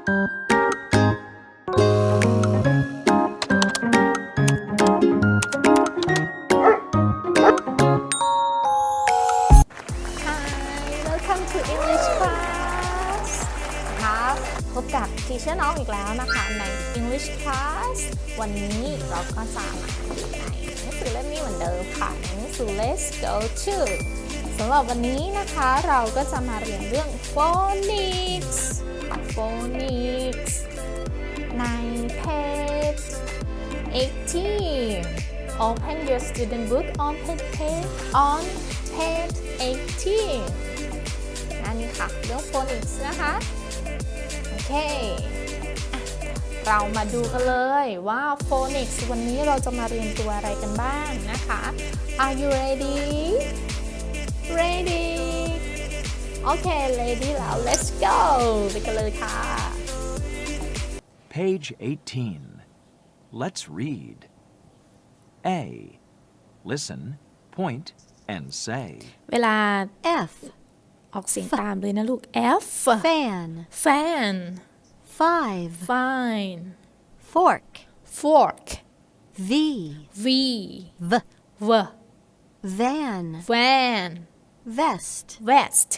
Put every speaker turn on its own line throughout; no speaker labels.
Hi welcome to English class ครับพบกับทีเชอร์น้องอีกแล้วนะคะใน English class วันนี้เราก็จะมาในหนังสือเล่มนี้เหมือนเดิมค่ะในหนังสือ Let's go to สำหรับวันนี้นะคะเราก็จะมาเรียนเรื่อง phonics โฟนิกส์ในเพจ18 Open your student book on page page on page 18นั่นค่ะเรื่องโฟนิกส์นะคะ โอเค เรามาดูกันเลยว่าโฟนิกส์วันนี้เราจะมาเรียนตัวอะไรกันบ้างนะคะ Are you ready? Ready? โอเค ready แล้ว let's go ไปกันเลยค่ะ
Page 18. Let's read. A. Listen, point, and say.
เวลา
F.
ออกเสียงตามเลยนะลูก F
Fan.
fan
Five.
fine
Fork.
fork
V.
V
V.
v
Van.
van
Vest.
vest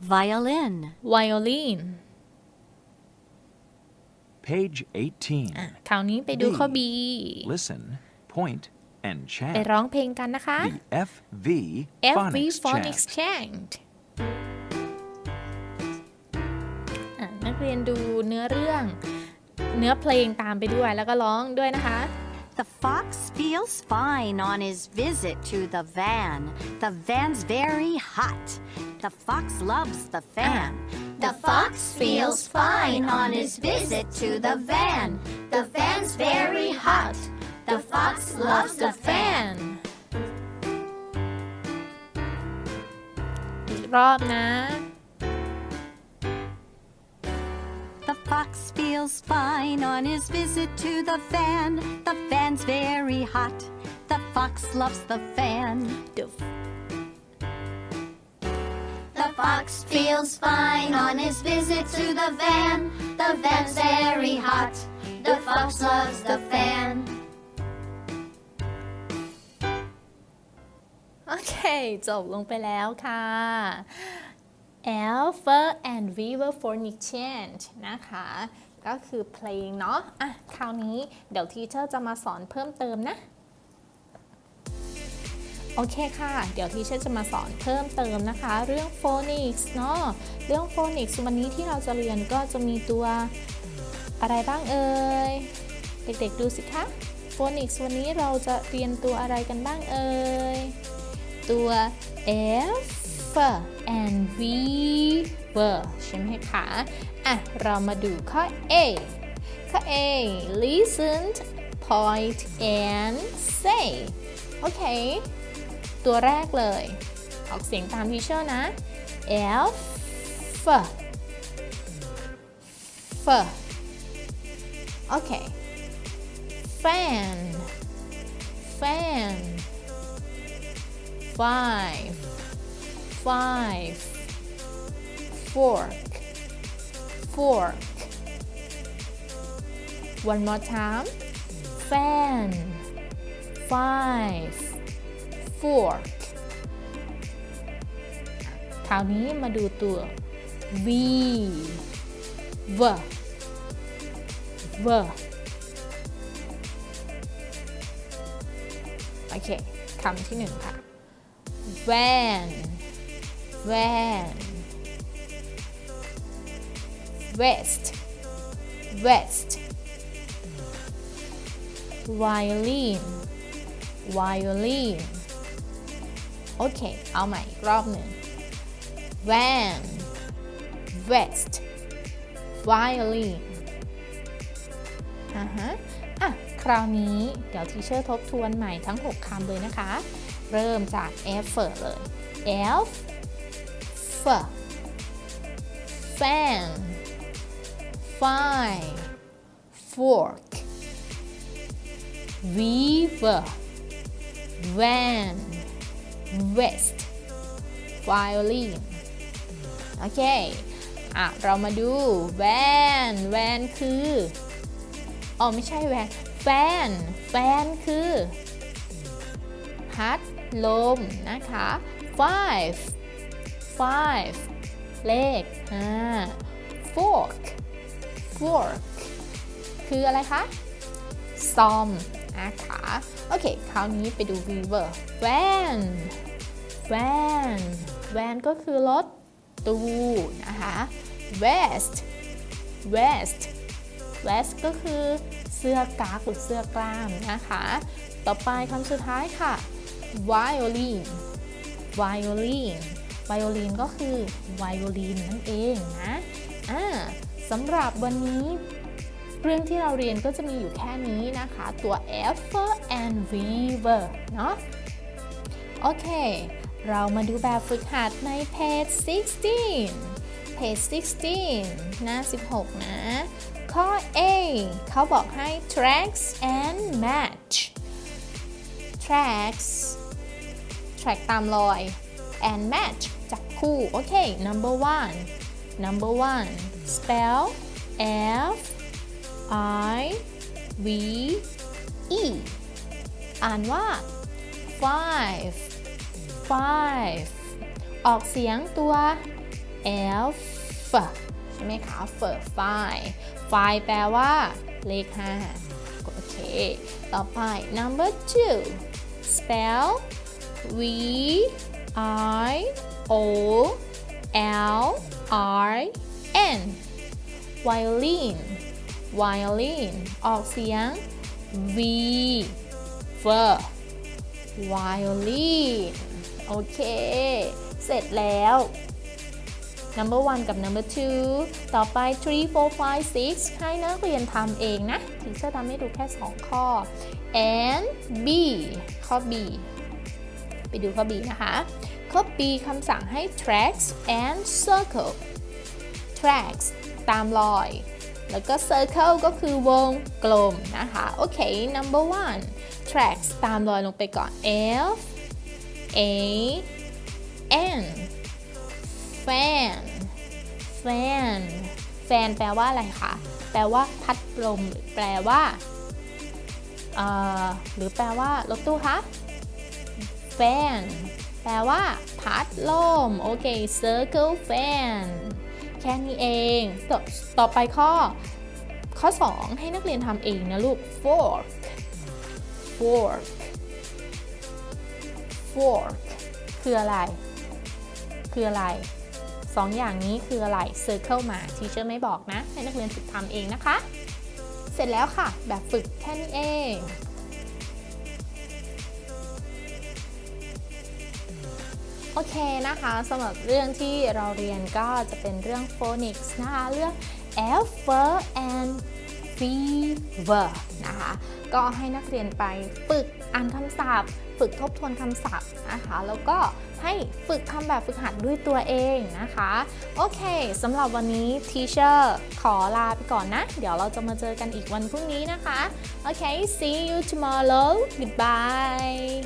Violin.
violin
Page 18.
อะคราวนี้ไปดูข้อ B
Listen, point, and
ไป
chant.
ร้องเพลงกันนะคะ
The FV
FV
phonics
phonics
chant.
chant อะนักเรียนดูเนื้อเรื่อง เนื้อเพลงตามไปด้วยแล้วก็ร้องด้วยนะคะ
The fox feels fine on his visit to the van. The van's very hot. The fox loves the fan.
The fox feels fine on his visit to the van. The van's very hot. The fox loves the fan.
อีกรอบนะ
fox feels fine on his visit to the van. The van's very hot. The fox loves the fan.
The
The fox feels fine on his visit to the van. The van's very hot. The fox loves the fan.
โอเค จบลงไปแล้วค่ะ Alpha and Viva Phonic Chant นะคะ ก็คือเพลงเนาะอะคราวนี้เดี๋ยวทีเชอร์จะมาสอนเพิ่มเติมนะ โอเคค่ะ เดี๋ยวทีเชอร์จะมาสอนเพิ่มเติมนะคะ เรื่อง phonics เนาะเรื่อง phonics วันนี้ที่เราจะเรียนก็จะมีตัวอะไรบ้างเอ่ย เด็กๆดูสิคะ phonics วันนี้เราจะเรียนตัวอะไรกันบ้างเอ่ย ตัว F and V verb ใช่ไหมคะ อะ เรามาดูข้อ A ข้อ A listen point and say โอเค ตัวแรกเลย ออกเสียงตามทีเชอร์นะ F F โอเค fan fan five, five, fork, fork. One more time. Fan, five, fork. คราวนี้มาดูตัว V, V, V. โอเคคำที่หนึ่งค่ะ van van west west violin violin โอเค เอาใหม่อีกรอบหนึ่ง van west violin อ่าฮะ อะ คราวนี้เดี๋ยวทีเชอร์ทบทวนใหม่ทั้ง 6คำเลยนะคะ เริ่มจาก F เลย F F fan fine fork weaver van west violin โอเค อะ เรามาดู van แวนคือ อ๋อ ไม่ใช่แวนแฟนแฟนคือ พัดลมนะคะ five five เลข5 fork fork คืออะไรคะซอมนะคะโอเค คราวนี้ไปดู river van van van ก็คือรถตู้นะคะ vest vest vest ก็คือเสื้อกั๊กหรือเสื้อกล้ามนะคะ ต่อไปคำสุดท้ายค่ะ violin violin violin ก็คือ violin นั่นเองนะอ่าสำหรับวันนี้เรื่องที่เราเรียนก็จะมีอยู่แค่นี้นะคะ ตัว F and Weaver เนาะโอเค เรามาดูแบบฝึกหัดใน page 16 page 16 หน้า 16 นะ ข้อ A เขาบอกให้ tracks and match tracks track ตามรอย and match คู่ โอเค number one number one spell F I V E อ่านว่า five five ออกเสียงตัว F ใช่ไหมคะ f five five แปลว่าเลข5โอเค ต่อไป number two spell V I O L R N violin violin ออกเสียง v v violin โอเค เสร็จแล้ว number one กับ number two ต่อไป three four five six ให้นักเรียนทำเองนะทีเชอร์ทำให้ดูแค่ 2 ข้อ and b ข้อ b ไปดูข้อ b นะคะ ข้อ b คำสั่งให้ tracks and circle tracks ตามรอย แล้วก็ circle ก็คือวงกลมนะคะ โอเค number one tracks ตามรอยลงไปก่อน F A N fan fan fan แปลว่าอะไรคะ แปลว่าพัดลมหรือแปลว่าหรือแปลว่ารถตู้คะ fan แปลว่า พัดลม โอเค circle fan แค่นี้เองตต่อไปข้อ ข้อ 2 ให้นักเรียนทำเองนะลูก fork fork fork คืออะไร คืออะไรสองอย่างนี้คืออะไร circle มาทีเชอร์ไม่บอกนะ ให้นักเรียนฝึกทำเองนะคะ เสร็จแล้วค่ะ แบบฝึกแค่นี้เอง โอเคนะคะสำหรับเรื่องที่เราเรียนก็จะเป็นเรื่อง phonics นะคะเรื่อง f and fever นะคะก็ให้นักเรียนไปฝึกอ่านคำศัพท์ ฝึกทบทวนคำศัพท์นะคะแล้วก็ให้ฝึกทำแบบฝึกหัดด้วยตัวเองนะคะ โอเคสำหรับวันนี้ teacher ขอลาไปก่อนนะ เดี๋ยวเราจะมาเจอกันอีกวันพรุ่งนี้นะคะ โอเค see you tomorrow goodbye